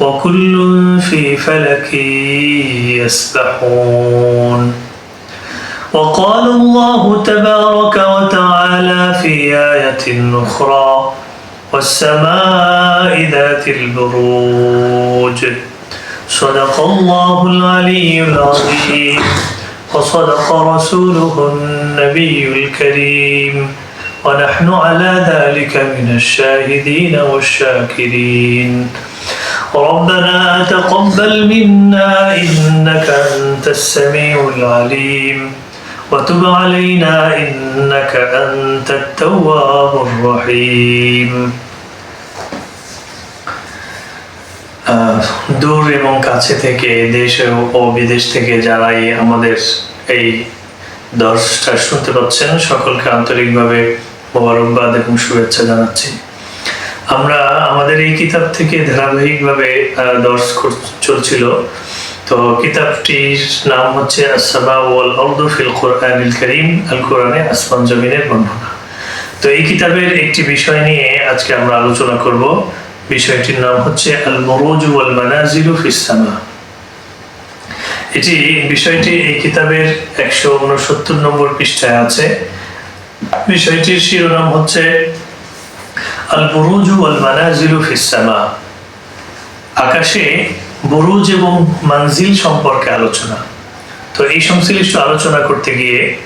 وكل في فلك يسبحون. وقال الله تبارك وتعالى في آية أخرى والسماء ذات البروج. صدق الله العلي العظيم. وصدق رسوله النبي الكريم. ونحن على ذلك من الشاهدين والشاكرين. ربنا تقبل منا إنك أنت السميع العليم وتب علينا إنك أنت التواب الرحيم আহ, দূর এবং কাছে থেকে দেশ ও বিদেশ থেকে যারাই আমাদের এই দর্শটা শুনতে পাচ্ছেন সকলকে আন্তরিকভাবে মোবারকবাদ এবং শুভেচ্ছা জানাচ্ছি আমরা আমাদের এই কিতাব থেকে ধারাবাহিকভাবে দর্শ চলছিল। তো কিতাবটির নাম হচ্ছে আসাবা ওয়াল আরদু ফিল কোরআনিল করিম, আল কোরআনে আসমান জমিনের বর্ণনা। তো এই কিতাবের একটি বিষয় নিয়ে আজকে আমরা আলোচনা করব। বিষয়টির নাম হচ্ছে আল মুরুজ ওয়াল মানাজিলু ফিস সামা। এটি বিষয়টি এই কিতাবের একশো উনসত্তর নম্বর পৃষ্ঠায় আছে। বিষয়টির শিরোনাম হচ্ছে আকাশে বুরুজ এবং মানজিল সম্পর্কে আলোচনা। তো এই সংশ্লিষ্ট আলোচনা করতে গিয়ে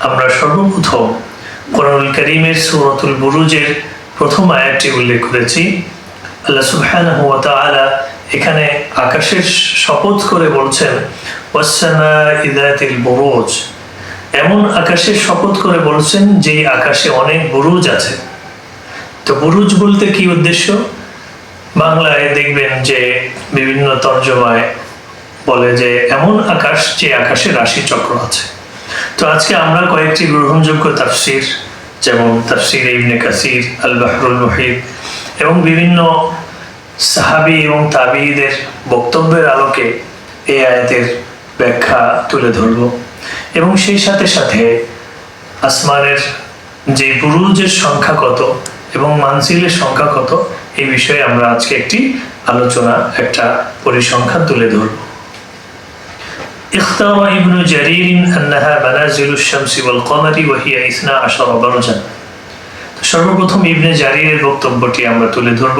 আমরা সর্বপ্রথম কোরআনুল করিমের সূরাতুল বুরুজের প্রথম আয়াতটি উল্লেখ করেছি। আল্লাহ সুবহানাহু এখানে আকাশের শপথ করে বলছেন এমন আকাশের শপথ করে বলছেন যে আকাশে অনেক বুরুজ আছে। তো বুরুজ বলতে কি উদ্দেশ্য? বাংলায় দেখবেন যে বিভিন্ন তর্জমায় বলে যে এমন আকাশ যে আকাশে রাশি চক্র আছে। তো আজকে আমরা কয়েকটি গ্রহণযোগ্য তাফসির, যেমন তাফসির ইবনে কাসির আল বাহরুল মুহিব এবং বিভিন্ন সাহাবি এবং তাবিদের বক্তব্যের আলোকে এই আয়াতের ব্যাখ্যা তুলে ধরব। এবং সেই সাথে সাথে আসমানের যে বুরুজের সংখ্যা কত এবং মানসিলের সংখ্যা কত এই বিষয়ে আমরা আজকে একটি আলোচনা একটা পরিসংখ্যান তুলে ধরব اختار ابن جرير أنها منازل الشمس والقمر وهي 12 برجا সর্বপ্রথম ইবনে জারিরের বক্তব্যটি আমরা তুলে ধরব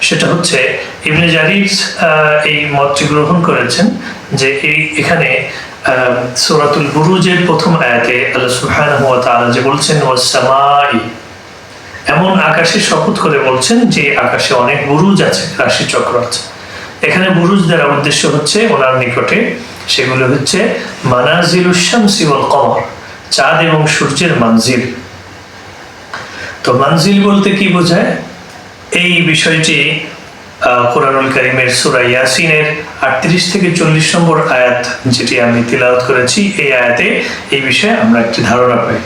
সেটা হচ্ছে ইবনে জারির আহ, এই মতটি গ্রহণ করেছেন যে এই এখানে আহ, সূরাতুল বুরুজের প্রথম আয়াতে আল্লাহ সুবহানাহু ওয়া তাআলা যে বলছেন ওয়াস-সামাই এমন আকাশে শপথ করে বলছেন যে আকাশে অনেক বুরুজ আছে, রাশি চক্র আছে এখানে বুরুজ দ্বারা উদ্দেশ্য হচ্ছে ওনার নিকটে, সেগুলো হচ্ছে ওয়াল কমর, চাঁদ এবং সূর্যের মানজিল। তো মানজিল বলতে কি বোঝায়? এই বিষয়টি কোরআনুল করিমের সূরা ইয়াসিনের আটত্রিশ থেকে চল্লিশ নম্বর আয়াত, যেটি আমি তিলাওয়াত করেছি, এই আয়াতে এই বিষয়ে আমরা একটি ধারণা পাই।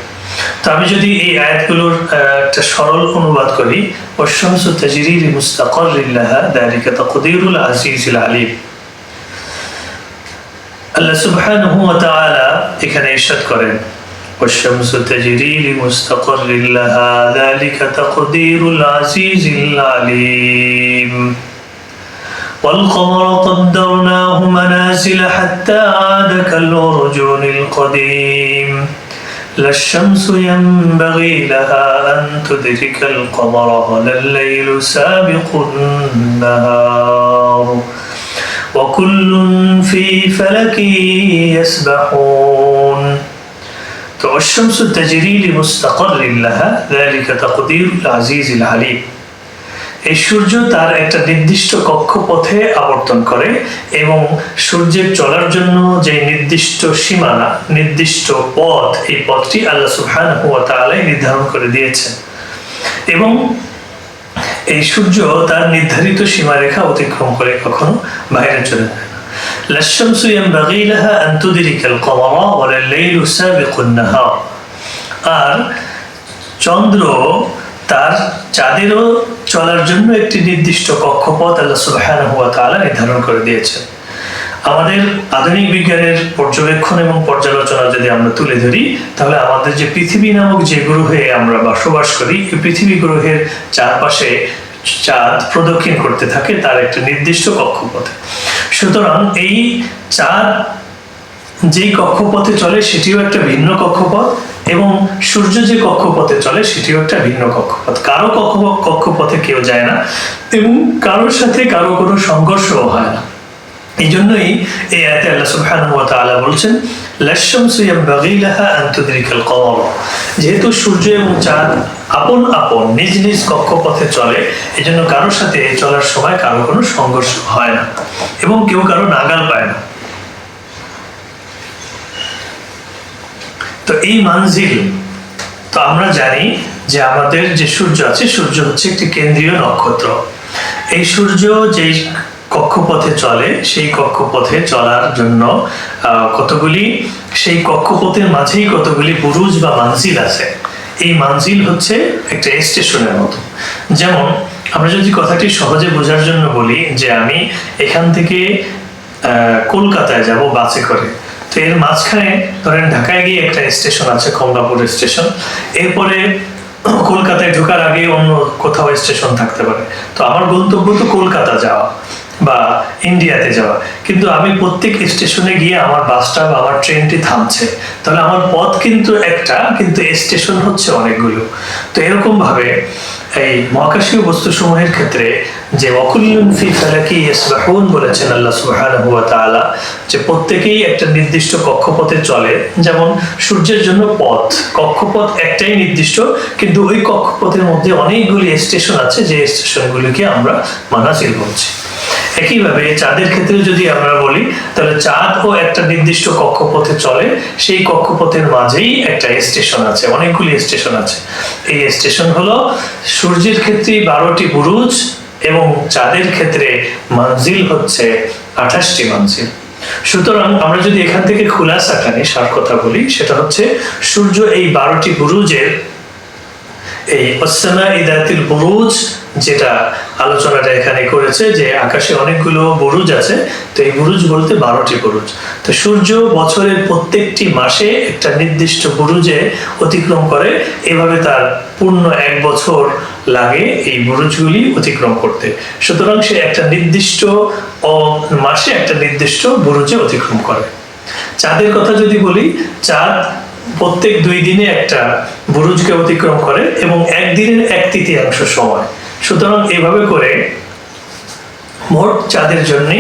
তো আমি যদি এই আয়াতগুলোর আহ, একটা সরল অনুবাদ করি ওয়াশামসু তাজরি লিমুস্তাকাররিন লাহা যালিকা তাকদীরুল আজিজিল আলিম আল্লাহ সুবহানাহু ওয়া তাআলা এখানে ইরশাদ করেন والشمس تجري لمستقر لها ذلك تقدير العزيز العليم والقمر قدرناه منازل حتى عاد كالعرجون القديم لا الشمس ينبغي لها أن تدرك القمر ولا الليل سابق النهار. وكل في فلك يسبحون. الشمس تجري لمستقر لها ذلك تقدير العزيز العليم. এই সূর্য তার একটা নির্দিষ্ট কক্ষপথে আবর্তন করে এবং সূর্যের চলার জন্য যে নির্দিষ্ট সীমানা নির্দিষ্ট পথ এই পথটি আল্লাহ সুবহানাহু ওয়া তাআলাই নির্ধারণ করে দিয়েছেন এবং এই সূর্য তার নির্ধারিত সীমারেখা অতিক্রম করে কখনো বাইরে চলে যায় না لا الشمس ينبغي لها أن تدرك القمر ولا الليل سابق النهار আর চন্দ্র তার চাঁদেরও চলার জন্য একটি নির্দিষ্ট কক্ষপথ আল্লাহ সুবহানাহু ওয়া তাআলা নির্ধারণ করে দিয়েছেন। আমাদের আধুনিক বিজ্ঞানের পর্যবেক্ষণ এবং পর্যালোচনা যদি আমরা তুলে ধরি, তাহলে আমাদের যে পৃথিবী নামক যে গ্রহে আমরা বসবাস করি, এই পৃথিবী গ্রহের চারপাশে চাঁদ প্রদক্ষিণ করতে থাকে, তার একটা নির্দিষ্ট কক্ষপথে। সুতরাং এই চাঁদ যেই কক্ষপথে চলে, সেটিও একটা ভিন্ন কক্ষপথ। এবং সূর্য যে কক্ষপথে চলে, সেটিও একটা ভিন্ন কক্ষপথ। কারও কক্ষ কক্ষপথে কেউ যায় না, এবং কারোর সাথে কারও কোনো সংঘর্ষও হয় না। এই জন্যই এই আয়াতে আল্লাহ সুবহানাহু ওয়া বলছেন, লাশ-শামসু ইয়ানবাগি লাহা আন তুদরিকাল যেহেতু সূর্য এবং চাঁদ আপন আপন, নিজ নিজ কক্ষপথে চলে, এজন্য কারোর সাথে চলার সময় কারও কোনো সংঘর্ষ হয় না, এবং কেউ কারও নাগাল পায় না। এই মানজিল। তো আমরা জানি যে আমাদের যে সূর্য আছে, সূর্য হচ্ছে একটি কেন্দ্রীয় নক্ষত্র। এই সূর্য যেই কক্ষপথে চলে, সেই কক্ষপথে চলার জন্য কতগুলি, সেই কক্ষপথের মাঝেই কতগুলি বুরুজ বা মানজিল আছে। এই মানজিল হচ্ছে একটা স্টেশনের মতো। যেমন, আমরা যদি কথাটি সহজে বোঝার জন্য বলি যে আমি এখান থেকে কলকাতায় যাব বাসে করে। তো এর মাঝখানে ধরেন ঢাকায় গিয়ে একটা স্টেশন আছে কমলাপুর স্টেশন। এরপরে কলকাতায় ঢোকার আগে অন্য কোথাও স্টেশন থাকতে পারে। তো আমার গন্তব্য তো কলকাতা যাওয়া বা ইন্ডিয়াতে যাওয়া। কিন্তু আমি প্রত্যেক স্টেশনে গিয়ে আমার বাসটা বা আমার ট্রেনটি থামছে। তাহলে আমার পথ কিন্তু একটা, কিন্তু স্টেশন হচ্ছে অনেকগুলো। তো এরকম ভাবে এই মহাকাশীয় বস্তু বস্তুসমূহের ক্ষেত্রে যে অকুল্লুন ফি ইয়াসবাহুন বলেছেন আল্লাহ ওয়া তাআলা, যে প্রত্যেকেই একটা নির্দিষ্ট কক্ষপথে চলে। যেমন সূর্যের জন্য পথ, কক্ষপথ একটাই নির্দিষ্ট, কিন্তু ওই কক্ষপথের মধ্যে অনেকগুলি স্টেশন আছে, যে স্টেশনগুলিকে আমরা মানাজিল বলছি। একইভাবে চাঁদের ক্ষেত্রে যদি আমরা বলি, তাহলে চাঁদও একটা নির্দিষ্ট কক্ষপথে চলে, সেই কক্ষপথের মাঝেই একটা স্টেশন আছে, অনেকগুলি স্টেশন আছে। এই স্টেশন হলো সূর্যের ক্ষেত্রে বারোটি বুরুজ এবং চাঁদের ক্ষেত্রে মানজিল হচ্ছে আঠাশটি মানজিল সুতরাং আমরা যদি এখান থেকে খুলাসা টানি সার কথা বলি, সেটা হচ্ছে সূর্য এই বারোটি বুরুজের এই অসামা ইদাতিল বুরুজ যেটা আলোচনাটা এখানে করেছে যে আকাশে অনেকগুলো বুরুজ আছে, তো এই বুরুজ বলতে বারোটি বুরুজ। তো সূর্য বছরের প্রত্যেকটি মাসে একটা নির্দিষ্ট বুরুজে অতিক্রম করে, এভাবে তার পূর্ণ এক বছর লাগে এই বুরুজগুলি অতিক্রম করতে। সুতরাং সে একটা নির্দিষ্ট মাসে একটা নির্দিষ্ট বুরুজে অতিক্রম করে। চাঁদের কথা যদি বলি, চাঁদ প্রত্যেক দুই দিনে একটা বুরুজকে অতিক্রম করে এবং একদিনের এক তৃতীয়াংশ সময় সুতরাং এভাবে করে মোট চাঁদের জন্য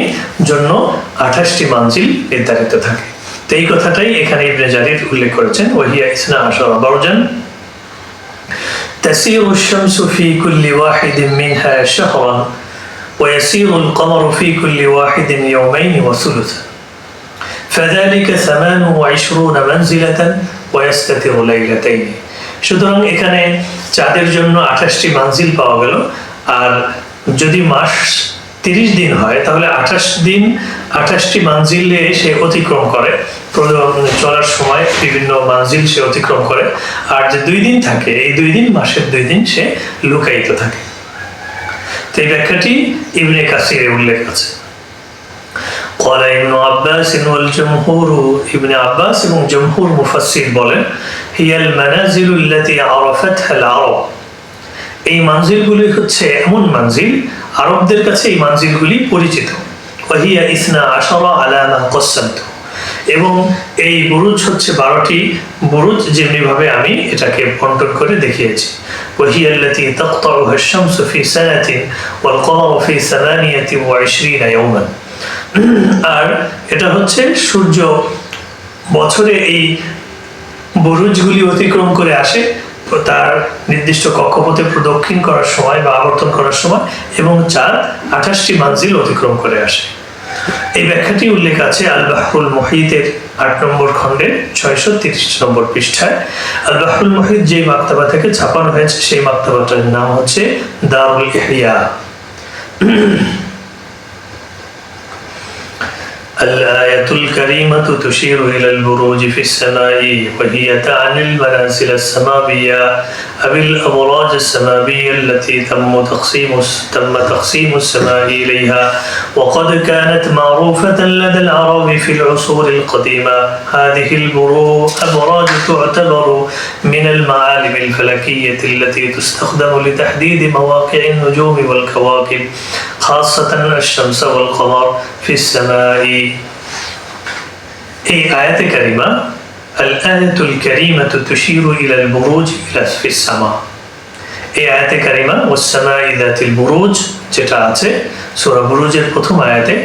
জন্য আঠাশটি মানজিল নির্ধারিত থাকে তো এই কথাটাই এখানে ইবনে জারির উল্লেখ করেছেন ওহিয়া ইসনা আশরা বারজান تسير الشمس في كل واحد منها شهرا ويسير القمر في كل واحد يومين وثلثا فذلك ثمان وعشرون منزلة ওয়াস্তাতি ওলাইলাতেই সুতরাং এখানে চাঁদের জন্য আঠাশটি মানজিল পাওয়া গেল। আর যদি মাস তিরিশ দিন হয়, তাহলে আঠাশ দিন আঠাশটি মানজিলে সে অতিক্রম করে। চলার সময় বিভিন্ন মানজিল সে অতিক্রম করে। আর যে দুই দিন থাকে, এই দুই দিন মাসের দুই দিন সে লুকায়িত থাকে। তো এই ব্যাখ্যাটি ইবনে কাসিরে উল্লেখ আছে। قال ابن عباس والجمهور ابن عباس এবং জমহুর মুফাসসির বলেন هي المنازل التي عرفتها العرب এই মানজিলগুলি হচ্ছে এমন মানজিল আরবদের কাছে এই মানজিলগুলি পরিচিত وهي ইসনা আশারা আলা মা قسمت এবং এই বুরুজ হচ্ছে বারোটি বুরুজ যেমনি ভাবে আমি এটাকে বন্টন করে দেখিয়েছি وهي التي تقطعها الشمس في سنة والقمر في ثمانية وعشرين يوما আর এটা হচ্ছে সূর্য। বছরে এই বুরুজগুলি অতিক্রম করে আসে তার নির্দিষ্ট কক্ষপথে প্রদক্ষিণ করার সময় বা আবর্তন করার সময় এবং চাঁদ আঠাশটি মানজিল অতিক্রম করে আসে। এই ব্যাখ্যাটি উল্লেখ আছে আল বাহরুল মহিদের আট নম্বর খণ্ডের ছয়শো তিরিশ নম্বর পৃষ্ঠায়। আল বাহরুল মহিদ যে মাক্তাবা থেকে ছাপানো হয়েছে, সেই মাক্তাবাটার নাম হচ্ছে দারুল ইহিয়া। الآية الكريمة تشير إلى البروج في السماء وهي تعني المنازل السماوية أو الأبراج السماوية التي تم تقسيم تم تقسيم السماء إليها. وقد كانت معروفة لدى العرب في العصور القديمة. هذه الأبراج تعتبر من المعالم الفلكية التي تستخدم لتحديد مواقع النجوم والكواكب خاصة الشمس والقمر في السماء. এই আয়াতে কারিমা আল আয়াতুল কারিমাতু তুশিরু ইলাল বুরুজ ইলা ফিস সামা এই আয়াতে কারিমা ওয়াসসামা ইদাতিল বুরুজ যেটা আছে সূরা বুরুজের প্রথম আয়াতে।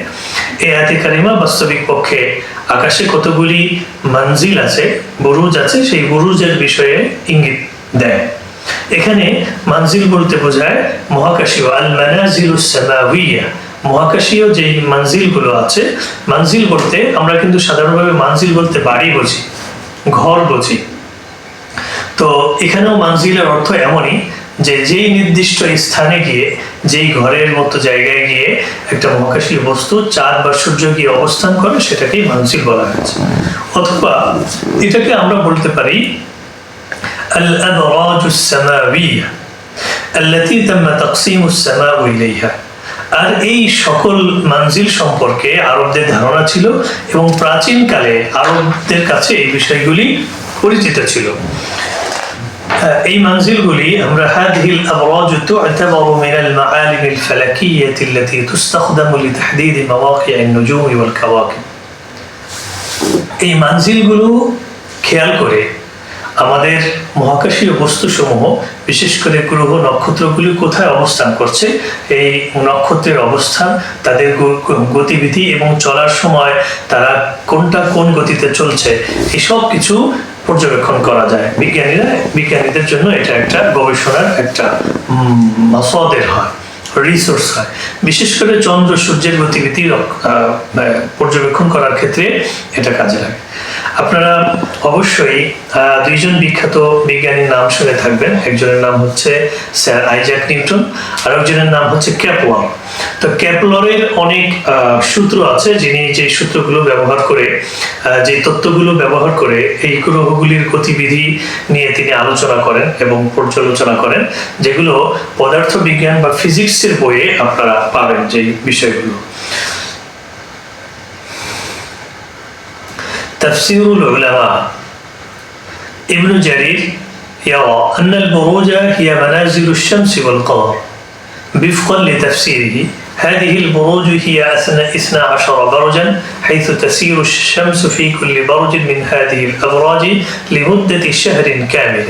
এই আয়াতে কারিমা, বাস্তবিক পক্ষে আকাশে কতগুলি মঞ্জিল আছে, বুরুজ আছে, সেই বুরুজের বিষয়ে ইঙ্গিত দেয়। এখানে মানজিল বলতে বোঝায় মহাকাশীয় আল মানাজিলুস সামাউইয়া মহাকাশীয় যে মানজিলগুলো আছে মানজিল বলতে আমরা কিন্তু সাধারণভাবে মানজিল বলতে বাড়ি বুঝি ঘর বুঝি তো এখানেও মানজিলের অর্থ এমনই যে যেই নির্দিষ্ট স্থানে গিয়ে যেই ঘরের মতো জায়গায় গিয়ে একটা মহাকাশীয় বস্তু চাঁদ বা সূর্য গিয়ে অবস্থান করে সেটাকেই মানজিল বলা হয়েছে অথবা এটাকে আমরা বলতে পারি الأبراج السماوية التي تم تقسيم السماء إليها আর এই সকল মানজিল সম্পর্কে আরবদের ধারণা ছিল এবং প্রাচীনকালে আরবদের কাছে এই বিষয়গুলি পরিচিত ছিল এই মানজিলগুলি আমরা هذه الأبراج تعتبر من المعالم الفلكية التي تستخدم لتحديد مواقع النجوم والكواكب এই মানজিলগুলো খেয়াল করে আমাদের মহাকাশীয় বস্তুসমূহ, বিশেষ করে গ্রহ নক্ষত্রগুলি কোথায় অবস্থান করছে, এই নক্ষত্রের অবস্থান, তাদের গতিবিধি এবং চলার সময় তারা কোনটা কোন গতিতে চলছে, এসব কিছু পর্যবেক্ষণ করা যায়। বিজ্ঞানীরা, বিজ্ঞানীদের জন্য এটা একটা গবেষণার একটা মাসদের হয় রিসোর্স হয়। বিশেষ করে চন্দ্র সূর্যের গতিবিধি পর্যবেক্ষণ করার ক্ষেত্রে এটা কাজে লাগে। আপনারা অবশ্যই দুইজন বিখ্যাত বিজ্ঞানীর নাম শুনে থাকবেন। একজনের নাম হচ্ছে স্যার আইজাক নিউটন, আর একজনের নাম হচ্ছে ক্যাপলর। তো ক্যাপলরের অনেক সূত্র আছে, যিনি যে সূত্রগুলো ব্যবহার করে যে তত্ত্বগুলো ব্যবহার করে এই গ্রহগুলির গতিবিধি নিয়ে তিনি আলোচনা করেন এবং পর্যালোচনা করেন, যেগুলো পদার্থ বিজ্ঞান বা ফিজিক্সের বইয়ে আপনারা পাবেন যে বিষয়গুলো। تفسير العلماء. ابن جرير يرى أن البروج هي منازل الشمس والقمر. وفقا لتفسيره هذه البروج هي اثنا عشر برجا حيث تسير الشمس في كل برج من هذه الأبراج لمدة شهر كامل.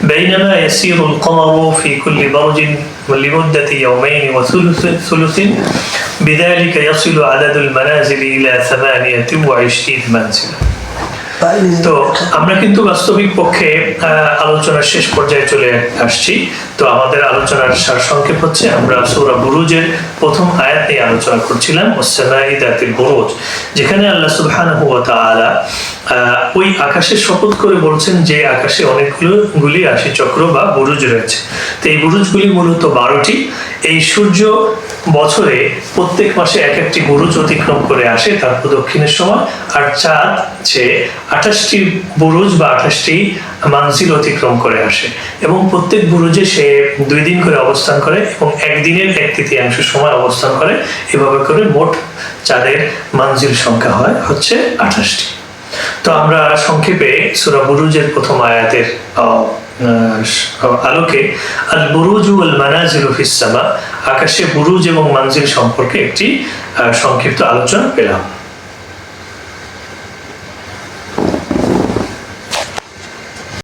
بينما يسير القمر في كل برج لمدة يومين وثلث ثلث بذلك يصل عدد المنازل إلى ثمانية وعشرين منزلا তো আমরা কিন্তু বাস্তবিক পক্ষে আলোচনার শেষ পর্যায়ে চলে আসছি। তো আমাদের আলোচনার সার সংক্ষেপ হচ্ছে, আমরা সৌরা বুরুজের প্রথম আয়াত নিয়ে আলোচনা করছিলাম ওসানাইদাতিল বুরুজ, যেখানে আল্লাহ সুবহানাহু ওয়া তাআলা ওই আকাশে শপথ করে বলছেন যে আকাশে অনেকগুলো গুলি রাশি চক্র বা বুরুজ রয়েছে। তো এই বুরুজগুলি মূলত বারোটি। এই সূর্য বছরে প্রত্যেক মাসে এক একটি বুরুজ অতিক্রম করে আসে তার প্রদক্ষিণের সময়। আর চাঁদ সে আঠাশটি বুরুজ বা আঠাশটি মানজিল অতিক্রম করে আসে। এবং প্রত্যেক বুরুজে সে দুই দিন করে অবস্থান করে এবং একদিনের এক তৃতীয়াংশ সময় অবস্থান করে। এভাবে করে মোট চাঁদের মানজিল সংখ্যা হয় হচ্ছে আঠাশটি। তো আমরা সংক্ষেপে সুরা বুরুজের প্রথম আয়াতের আলোকে আল বুরুজ আল মানাজিল ফিসামা আকাশে বুরুজ এবং মানজিল সম্পর্কে একটি সংক্ষিপ্ত আলোচনা পেলাম।